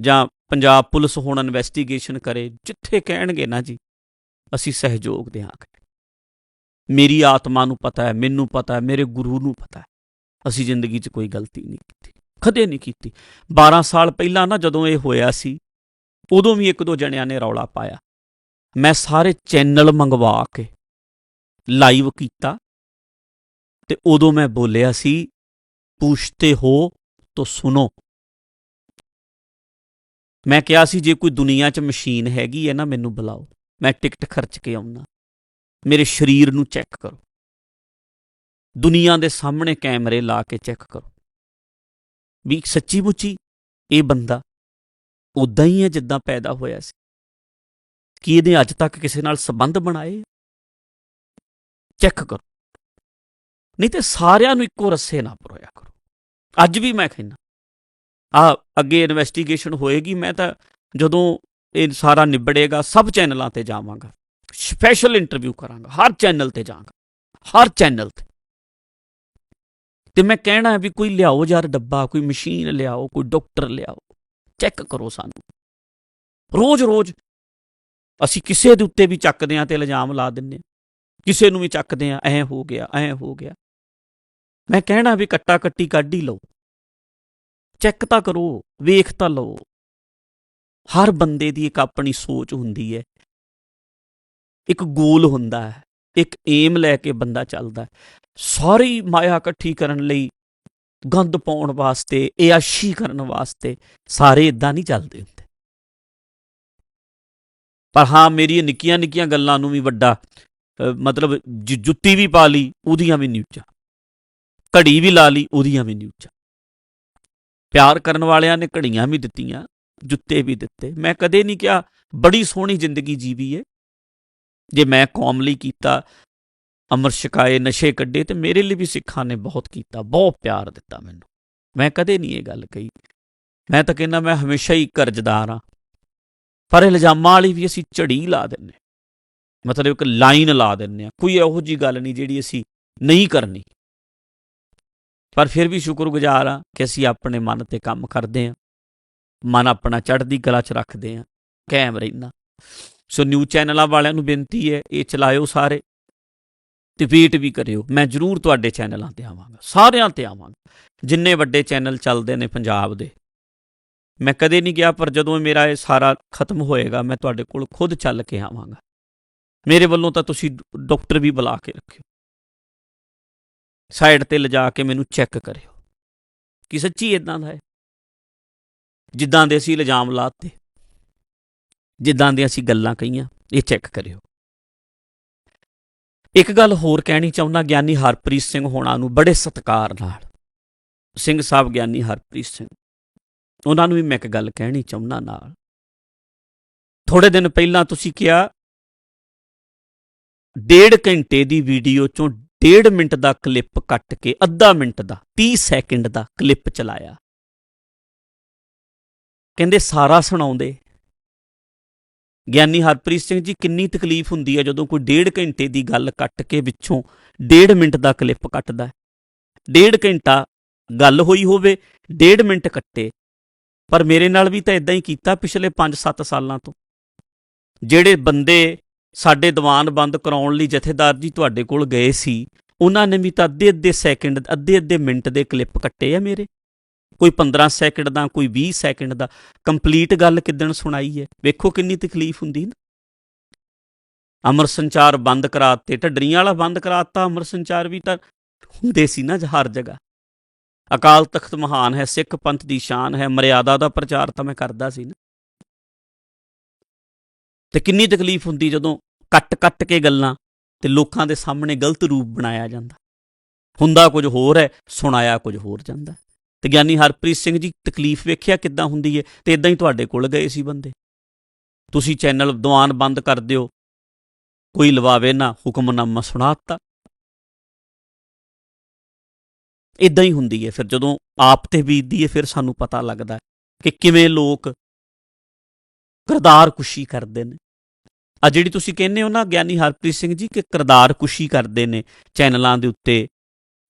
Speaker 1: ਜਾਂ ਪੰਜਾਬ ਪੁਲਿਸ ਹੁਣ ਇਨਵੈਸਟੀਗੇਸ਼ਨ ਕਰੇ। ਜਿੱਥੇ ਕਹਿਣਗੇ ਨਾ ਜੀ, ਅਸੀਂ ਸਹਿਯੋਗ ਦੇਵਾਂਗੇ ਮੇਰੀ ਆਤਮਾ ਨੂੰ ਪਤਾ ਹੈ, ਮੈਨੂੰ ਪਤਾ ਹੈ, ਮੇਰੇ ਗੁਰੂ ਨੂੰ ਪਤਾ ਹੈ। ਅਸੀਂ ਜ਼ਿੰਦਗੀ 'ਚ ਕੋਈ ਗਲਤੀ ਨਹੀਂ ਕੀਤੀ, ਕਦੇ ਨਹੀਂ ਕੀਤੀ। 12 ਸਾਲ ਪਹਿਲਾਂ ਨਾ ਜਦੋਂ ਇਹ ਹੋਇਆ ਸੀ, ਉਦੋਂ ਵੀ ਇੱਕ ਦੋ ਜਣਿਆਂ ਨੇ ਰੌਲਾ ਪਾਇਆ। ਮੈਂ ਸਾਰੇ ਚੈਨਲ ਮੰਗਵਾ ਕੇ ਲਾਈਵ ਕੀਤਾ ਤੇ ਉਦੋਂ ਮੈਂ ਬੋਲਿਆ ਸੀ, ਪੁੱਛਤੇ ਹੋ ਤੋ ਸੁਨੋ ਮੈਂ ਕਿਹਾ ਸੀ, ਜੇ ਕੋਈ ਦੁਨੀਆ 'ਚ ਮਸ਼ੀਨ ਹੈਗੀ ਹੈ ਨਾ, ਮੈਨੂੰ ਬੁਲਾਓ। ਮੈਂ ਟਿਕਟ ਖਰਚ ਕੇ ਆਉਣਾ ਮੇਰੇ ਸਰੀਰ ਨੂੰ ਚੈੱਕ ਕਰੋ। ਦੁਨੀਆ ਦੇ ਸਾਹਮਣੇ ਕੈਮਰੇ ਲਾ ਕੇ ਚੈੱਕ ਕਰੋ। ਵੀ ਸੱਚੀ ਮੁੱਚੀ ਇਹ ਬੰਦਾ ਉਦਾਂ ਹੀ ਹੈ ਜਿੱਦਾਂ ਪੈਦਾ ਹੋਇਆ ਸੀ? ਕੀ ਇਹਨੇ ਅੱਜ ਤੱਕ ਕਿਸੇ ਨਾਲ ਸੰਬੰਧ ਬਣਾਏ? ਚੈੱਕ ਕਰੋ। ਨਹੀਂ ਤੇ ਸਾਰਿਆਂ ਨੂੰ ਇੱਕੋ ਰੱਸੇ ਨਾ ਪਰੋਇਆ ਕਰੋ। ਅੱਜ ਵੀ ਮੈਂ ਕਹਿੰਦਾ। ਆ ਅੱਗੇ ਇਨਵੈਸਟੀਗੇਸ਼ਨ ਹੋਏਗੀ, ਮੈਂ ਤਾਂ ਜਦੋਂ ਇਹ ਸਾਰਾ ਨਿਬੜੇਗਾ, ਸਭ ਚੈਨਲਾਂ ਤੇ ਜਾਵਾਂਗਾ। ਸਪੈਸ਼ਲ ਇੰਟਰਵਿਊ ਕਰਾਂਗਾ, ਹਰ ਚੈਨਲ ਤੇ ਜਾਵਾਂਗਾ, ਹਰ ਚੈਨਲ ਤੇ। ਤੇ ਮੈਂ ਕਹਿਣਾ ਹੈ ਵੀ ਕੋਈ ਲਿਆਓ ਯਾਰ ਡੱਬਾ, ਕੋਈ ਮਸ਼ੀਨ ਲਿਆਓ, ਕੋਈ ਡਾਕਟਰ ਲਿਆਓ ਚੈੱਕ ਕਰੋ ਸਾਨੂੰ। ਰੋਜ਼-ਰੋਜ਼ ਅਸੀਂ ਕਿਸੇ ਦੇ ਉੱਤੇ ਵੀ ਚੱਕਦੇ ਆਂ ਤੇ ਇਲਜ਼ਾਮ ਲਾ ਦਿੰਨੇ ਆਂ ਕਿਸੇ ਨੂੰ ਵੀ ਚੱਕਦੇ ਆਂ ਐ ਹੋ ਗਿਆ, ਐ ਹੋ ਗਿਆ। ਮੈਂ ਕਹਿਣਾ ਵੀ ਕੱਟਾ ਕੱਟੀ ਕੱਢ ਹੀ ਲਓ। ਚੈੱਕ ਤਾਂ ਕਰੋ, ਵੇਖ ਤਾਂ ਲਓ। ਹਰ ਬੰਦੇ ਦੀ ਇੱਕ ਆਪਣੀ ਸੋਚ ਹੁੰਦੀ ਹੈ। ਇੱਕ ਗੋਲ ਹੁੰਦਾ ਹੈ, ਇੱਕ ਏਮ ਲੈ ਕੇ ਬੰਦਾ ਚੱਲਦਾ ਹੈ। ਸਾਰੀ ਮਾਇਆ ਇਕੱਠੀ ਕਰਨ ਲਈ ਗੰਦ ਪਾਉਣ ਵਾਸਤੇ ਇਆਸ਼ੀ ਕਰਨ ਵਾਸਤੇ ਸਾਰੇ ਇਦਾਂ ਨਹੀਂ ਚੱਲਦੇ ਹੁੰਦੇ। ਪਰ ਹਾਂ ਮੇਰੀ ਨਿੱਕੀਆਂ ਨਿੱਕੀਆਂ ਗੱਲਾਂ ਨੂੰ ਵੀ ਵੱਡਾ ਮਤਲਬ ਜ- ਜੁੱਤੀ ਵੀ ਪਾ ਲਈ, ਉਹਦੀਆਂ ਵੀ ਨਿਊਜ਼ਾਂ ਘੜੀ ਵੀ ਲਾ ਲਈ, ਉਹਦੀਆਂ ਵੀ ਨਿਊਜ਼ਾਂ ਪਿਆਰ ਕਰਨ ਵਾਲਿਆਂ ਨੇ ਘੜੀਆਂ ਵੀ ਦਿੱਤੀਆਂ, ਜੁੱਤੇ ਵੀ ਦਿੱਤੇ। ਮੈਂ ਕਦੇ ਨਹੀਂ ਕਿਹਾ, ਬੜੀ ਸੋਹਣੀ ਜ਼ਿੰਦਗੀ ਜੀਵੀ ਏ। ਜੇ ਮੈਂ ਕੌਮ ਲਈ ਕੀਤਾ, ਅਮਰ ਛਕਾਏ ਨਸ਼ੇ ਕੱਢੇ, ਤੇ ਮੇਰੇ ਲਈ ਵੀ ਸਿੱਖਾਂ ਨੇ ਬਹੁਤ ਕੀਤਾ, ਬਹੁਤ ਪਿਆਰ ਦਿੱਤਾ ਮੈਨੂੰ। ਮੈਂ ਕਦੇ ਨਹੀਂ ਇਹ ਗੱਲ ਕਹੀ। ਮੈਂ ਤਾਂ ਕਹਿੰਦਾ ਮੈਂ ਹਮੇਸ਼ਾ ਹੀ ਕਰਜ਼ਦਾਰ ਹਾਂ। ਪਰ ਇਲਜ਼ਾਮਾਂ ਵਾਲੀ ਵੀ ਅਸੀਂ ਝੜੀ ਲਾ ਦਿੰਨੇ ਮਤਲਬ ਇੱਕ ਲਾਈਨ ਲਾ ਦਿੰਨੇ ਆ ਕੋਈ ਇਹੋ ਜੀ ਗੱਲ ਨਹੀਂ ਜਿਹੜੀ ਅਸੀਂ ਨਹੀਂ ਕਰਨੀ। ਪਰ ਫਿਰ ਵੀ ਸ਼ੁਕਰਗੁਜ਼ਾਰ ਆ ਕਿ ਅਸੀਂ ਆਪਣੇ ਮਨ ਤੇ ਕੰਮ ਕਰਦੇ ਆ ਮਨ ਆਪਣਾ ਚੜ੍ਹਦੀ ਕਲਾ 'ਚ ਰੱਖਦੇ ਆ ਕਾਇਮ ਰਹਿਣਾ ਸੋ ਨਿਊ ਚੈਨਲਾਂ ਵਾਲਿਆਂ ਨੂੰ ਬੇਨਤੀ ਹੈ, ਇਹ ਚਲਾਇਓ ਸਾਰੇ ਤੇ ਵੇਟ ਵੀ ਕਰਿਓ। ਮੈਂ ਜ਼ਰੂਰ ਤੁਹਾਡੇ ਚੈਨਲਾਂ ਤੇ ਆਵਾਂਗਾ, ਸਾਰਿਆਂ ਤੇ ਆਵਾਂਗਾ। ਜਿੰਨੇ ਵੱਡੇ ਚੈਨਲ ਚੱਲਦੇ ਨੇ ਪੰਜਾਬ ਦੇ, ਮੈਂ ਕਦੇ ਨਹੀਂ ਗਿਆ ਪਰ ਜਦੋਂ ਮੇਰਾ ਇਹ ਸਾਰਾ ਖਤਮ ਹੋਏਗਾ, ਮੈਂ ਤੁਹਾਡੇ ਕੋਲ ਖੁਦ ਚੱਲ ਕੇ ਆਵਾਂਗਾ। ਮੇਰੇ ਵੱਲੋਂ ਤਾਂ ਤੁਸੀਂ ਡਾਕਟਰ ਵੀ ਬੁਲਾ ਕੇ ਰੱਖਿਓ। ਸਾਈਡ ਤੇ ਲਿਜਾ ਕੇ ਮੈਨੂੰ ਚੈੱਕ ਕਰਿਓ। ਕਿ ਸੱਚੀ ਇਦਾਂ ਦਾ ਹੈ? ਜਿੱਦਾਂ ਦੇ ਅਸੀਂ ਇਲਜ਼ਾਮ ਲਾਤੇ। ਜਿੱਦਾਂ ਦੀਆਂ ਅਸੀਂ ਗੱਲਾਂ ਕਹੀਆਂ, ਇਹ ਚੈੱਕ ਕਰਿਓ। ਇੱਕ ਗੱਲ ਹੋਰ ਕਹਿਣੀ ਚਾਹੁੰਦਾ, ਗਿਆਨੀ ਹਰਪ੍ਰੀਤ ਸਿੰਘ ਹੋਣਾ ਨੂੰ ਬੜੇ ਸਤਿਕਾਰ ਨਾਲ। ਸਿੰਘ ਸਾਹਿਬ, ਗਿਆਨੀ ਹਰਪ੍ਰੀਤ ਸਿੰਘ, ਉਹਨਾਂ ਨੂੰ ਵੀ ਮੈਂ ਇੱਕ ਗੱਲ ਕਹਿਣੀ ਚਾਹੁੰਦਾ ਨਾਲ। ਥੋੜੇ ਦਿਨ ਪਹਿਲਾਂ ਤੁਸੀਂ ਕਿਹਾ, ਡੇਢ ਘੰਟੇ ਦੀ ਵੀਡੀਓ ਚੋਂ ਡੇਢ ਮਿੰਟ ਦਾ ਕਲਿੱਪ ਕੱਟ ਕੇ, ਅੱਧਾ ਮਿੰਟ ਦਾ 30 ਸੈਕਿੰਡ ਦਾ ਕਲਿੱਪ ਚਲਾਇਆ। ਕਹਿੰਦੇ ਸਾਰਾ ਸੁਣਾਉਂਦੇ ਗਿਆਨੀ ਹਰਪ੍ਰੀਤ ਸਿੰਘ ਜੀ, ਕਿੰਨੀ ਤਕਲੀਫ ਹੁੰਦੀ ਹੈ ਜਦੋਂ ਕੋਈ ਡੇਢ ਘੰਟੇ ਦੀ ਗੱਲ ਕੱਟ ਕੇ ਵਿੱਚੋਂ ਡੇਢ ਮਿੰਟ ਦਾ ਕਲਿੱਪ ਕੱਟਦਾ ਹੈ। ਡੇਢ ਘੰਟਾ ਗੱਲ ਹੋਈ ਹੋਵੇ, ਡੇਢ ਮਿੰਟ ਕੱਟੇ। ਪਰ ਮੇਰੇ ਨਾਲ ਵੀ ਤਾਂ ਇਦਾਂ ਹੀ ਕੀਤਾ ਪਿਛਲੇ 5-7 ਸਾਲਾਂ ਤੋਂ। ਜਿਹੜੇ ਬੰਦੇ ਸਾਡੇ ਦੀਵਾਨ ਬੰਦ ਕਰਾਉਣ ਲਈ ਜਥੇਦਾਰ ਜੀ ਤੁਹਾਡੇ ਕੋਲ ਗਏ ਸੀ, ਉਹਨਾਂ ਨੇ ਵੀ ਤਾਂ ਅੱਧੇ ਅੱਧੇ ਸੈਕਿੰਡ ਅੱਧੇ ਅੱਧੇ ਮਿੰਟ ਦੇ ਕਲਿੱਪ ਕੱਟੇ ਆ ਮੇਰੇ। ਕੋਈ 15 ਸੈਕਿੰਡ ਦਾ, ਕੋਈ 20 ਸੈਕਿੰਡ ਦਾ। ਕੰਪਲੀਟ ਗੱਲ ਕਿਦਣ ਸੁਣਾਈ ਹੈ ਵੇਖੋ ਕਿੰਨੀ ਤਕਲੀਫ ਹੁੰਦੀ ਨਾ। ਅਮਰ ਸੰਚਾਰ ਬੰਦ ਕਰਾਤੇ, ਢੱਡਰੀਆਂ ਵਾਲਾ ਬੰਦ ਕਰਾਤਾ, ਅਮਰ ਸੰਚਾਰ ਵੀ ਤਾਂ ਹੁੰਦੇ ਸੀ ਨਾ ਹਰ ਜਗ੍ਹਾ। ਅਕਾਲ ਤਖਤ ਮਹਾਨ ਹੈ, ਸਿੱਖ ਪੰਥ ਦੀ ਸ਼ਾਨ ਹੈ, ਮਰਿਆਦਾ ਦਾ ਪ੍ਰਚਾਰ ਤਾਂ ਮੈਂ ਕਰਦਾ ਸੀ ਨਾ। ਤੇ ਕਿੰਨੀ ਤਕਲੀਫ ਹੁੰਦੀ ਜਦੋਂ ਕੱਟ-ਕੱਟ ਕੇ ਗੱਲਾਂ ਤੇ ਲੋਕਾਂ ਦੇ ਸਾਹਮਣੇ ਗਲਤ ਰੂਪ ਬਣਾਇਆ ਜਾਂਦਾ। ਹੁੰਦਾ ਕੁਝ ਹੋਰ ਹੈ, ਸੁਣਾਇਆ ਕੁਝ ਹੋਰ ਜਾਂਦਾ। ਤੇ ਗਿਆਨੀ ਹਰਪ੍ਰੀਤ ਸਿੰਘ ਜੀ ਤਕਲੀਫ ਵੇਖਿਆ ਕਿੱਦਾਂ ਹੁੰਦੀ ਹੈ ਤੇ ਇਦਾਂ ਹੀ ਤੁਹਾਡੇ ਕੋਲ ਗਏ ਸੀ ਬੰਦੇ। ਤੁਸੀਂ ਚੈਨਲ ਦੁਆਨ ਬੰਦ ਕਰ ਦਿਓ। ਕੋਈ ਲਵਾਵੇ ਨਾ ਹੁਕਮਨਾਮਾ ਸੁਣਾਤਾ। ਇਦਾਂ ਹੀ ਹੁੰਦੀ ਹੈ ਫਿਰ ਜਦੋਂ ਆਪ ਤੇ ਬੀਤਦੀ ਹੈ ਫਿਰ ਸਾਨੂੰ ਪਤਾ ਲੱਗਦਾ ਕਿ ਕਿਵੇਂ ਲੋਕ ਕਰਦਾਰ ਕੁਸ਼ੀ ਕਰਦੇ ਨੇ। ਆ ਜਿਹੜੀ ਤੁਸੀਂ ਕਹਿੰਦੇ ਹੋ ਨਾ ਗਿਆਨੀ ਹਰਪ੍ਰੀਤ ਸਿੰਘ ਜੀ, ਕਿ ਕਰਦਾਰ ਕੁਸ਼ੀ ਕਰਦੇ ਨੇ, ਚੈਨਲਾਂ ਦੇ ਉੱਤੇ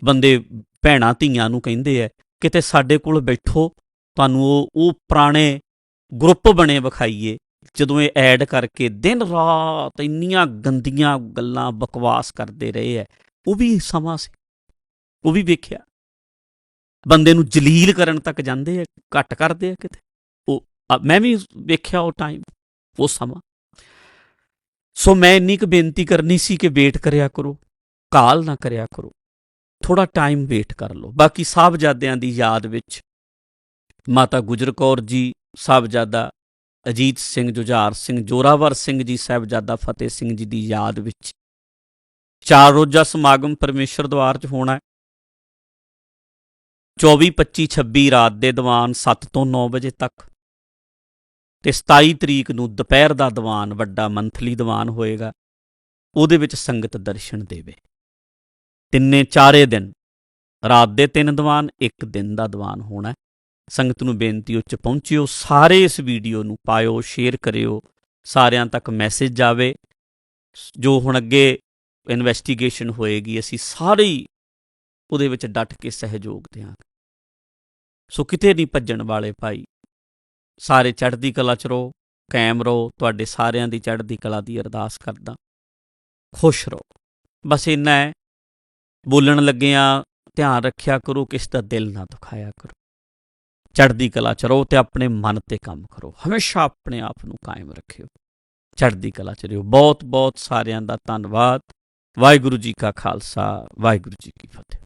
Speaker 1: ਬੰਦੇ ਭੈਣਾਂ ਧੀਆਂ ਨੂੰ ਕਹਿੰਦੇ ਆ ਕਿਤੇ ਸਾਡੇ ਕੋਲ ਬੈਠੋ, ਤੁਹਾਨੂੰ ਉਹ ਉਹ ਪੁਰਾਣੇ ਗਰੁੱਪ ਬਣੇ ਵਿਖਾਈਏ, ਜਦੋਂ ਇਹ ਐਡ ਕਰਕੇ ਦਿਨ ਰਾਤ ਇੰਨੀਆਂ ਗੰਦੀਆਂ ਗੱਲਾਂ ਬਕਵਾਸ ਕਰਦੇ ਰਹੇ ਐ। ਉਹ ਵੀ ਸਮਾਂ ਸੀ। ਉਹ ਵੀ ਵੇਖਿਆ। ਬੰਦੇ ਨੂੰ ਜਲੀਲ ਕਰਨ ਤੱਕ ਜਾਂਦੇ ਆ ਘੱਟ ਕਰਦੇ ਆ ਕਿਤੇ। ਉਹ ਮੈਂ ਵੀ ਵੇਖਿਆ ਉਹ ਟਾਈਮ ਉਹ ਸਮਾਂ। ਸੋ ਮੈਂ ਇੰਨੀ ਕੁ ਬੇਨਤੀ ਕਰਨੀ ਸੀ ਕਿ ਵੇਟ ਕਰਿਆ ਕਰੋ, ਕਾਲ ਨਾ ਕਰਿਆ ਕਰੋ। ਥੋੜਾ ਟਾਈਮ ਵੇਟ ਕਰ ਲਓ। ਬਾਕੀ ਸਾਹਿਬਜ਼ਾਦਿਆਂ ਦੀ ਯਾਦ ਵਿੱਚ ਮਾਤਾ ਗੁਜਰ ਕੌਰ ਜੀ, ਸਾਹਿਬਜ਼ਾਦਾ ਅਜੀਤ ਸਿੰਘ ਜੁਝਾਰ ਸਿੰਘ, ਜੋਰਾਵਰ ਸਿੰਘ ਜੀ, ਸਾਹਿਬਜ਼ਾਦਾ ਫਤਿਹ ਸਿੰਘ ਜੀ ਦੀ ਯਾਦ ਵਿੱਚ ਚਾਰ ਰੋਜ਼ਾ ਸਮਾਗਮ ਪਰਮੇਸ਼ਰ ਦਵਾਰ 'ਚ ਹੋਣਾ ਹੈ। 24 25 26 ਰਾਤ ਦੇ ਦੀਵਾਨ 7 ਤੋਂ 9 ਵਜੇ ਤੱਕ ਤੇ 27 ਤਰੀਕ ਨੂੰ ਦੁਪਹਿਰ ਦਾ ਦੀਵਾਨ ਵੱਡਾ ਮੰਥਲੀ ਦੀਵਾਨ ਹੋਏਗਾ। ਉਹਦੇ ਵਿੱਚ ਸੰਗਤ ਦਰਸ਼ਨ ਦੇਵੇ। ਤਿੰਨੇ ਚਾਰੇ ਦਿਨ। ਰਾਤ ਦੇ ਤਿੰਨ ਦੀਵਾਨ, ਇੱਕ ਦਿਨ ਦਾ ਦੀਵਾਨ ਹੋਣਾ ਸੰਗਤ ਨੂੰ ਬੇਨਤੀ ਉੱਚ ਪਹੁੰਚਿਓ, ਸਾਰੇ ਇਸ ਵੀਡੀਓ ਨੂੰ ਪਾਇਓ ਸ਼ੇਅਰ ਕਰਿਓ, ਸਾਰਿਆਂ ਤੱਕ ਮੈਸੇਜ ਜਾਵੇ। ਜੋ ਹੁਣ ਅੱਗੇ ਇਨਵੈਸਟੀਗੇਸ਼ਨ ਹੋਏਗੀ, ਅਸੀਂ ਸਾਰੇ ਹੀ ਉਹਦੇ ਵਿੱਚ ਡਟ ਕੇ ਸਹਿਯੋਗ ਦਿਆਂਗੇ। ਸੋ ਕਿਤੇ ਨਹੀਂ ਭੱਜਣ ਵਾਲੇ ਭਾਈ, ਸਾਰੇ ਚੜ੍ਹਦੀ ਕਲਾ ਚ ਰਹੋ, ਕਾਇਮ ਰਹੋ, ਤੁਹਾਡੇ ਸਾਰਿਆਂ ਦੀ ਚੜ੍ਹਦੀ ਕਲਾ ਦੀ ਅਰਦਾਸ ਕਰਦਾ। ਖੁਸ਼ ਰਹੋ। ਬਸ ਇੰਨਾ ਹੈ ਬੋਲਣ ਲੱਗਿਆਂ ਧਿਆਨ ਰੱਖਿਆ ਕਰੋ, ਕਿਸ ਦਾ ਦਿਲ ਨਾ ਦੁਖਾਇਆ ਕਰੋ। ਚੜ੍ਹਦੀ ਕਲਾ ਚ ਰਹੋ ਤੇ ਆਪਣੇ ਮਨ ਤੇ ਕੰਮ ਕਰੋ। ਹਮੇਸ਼ਾ ਆਪਣੇ ਆਪ ਨੂੰ ਕਾਇਮ ਰੱਖਿਓ। ਚੜ੍ਹਦੀ ਕਲਾ ਚ ਰਹੋ। ਬਹੁਤ ਬਹੁਤ ਸਾਰਿਆਂ ਦਾ ਧੰਨਵਾਦ। ਵਾਹਿਗੁਰੂ ਜੀ ਕਾ ਖਾਲਸਾ, ਵਾਹਿਗੁਰੂ ਜੀ ਕੀ ਫਤਿਹ।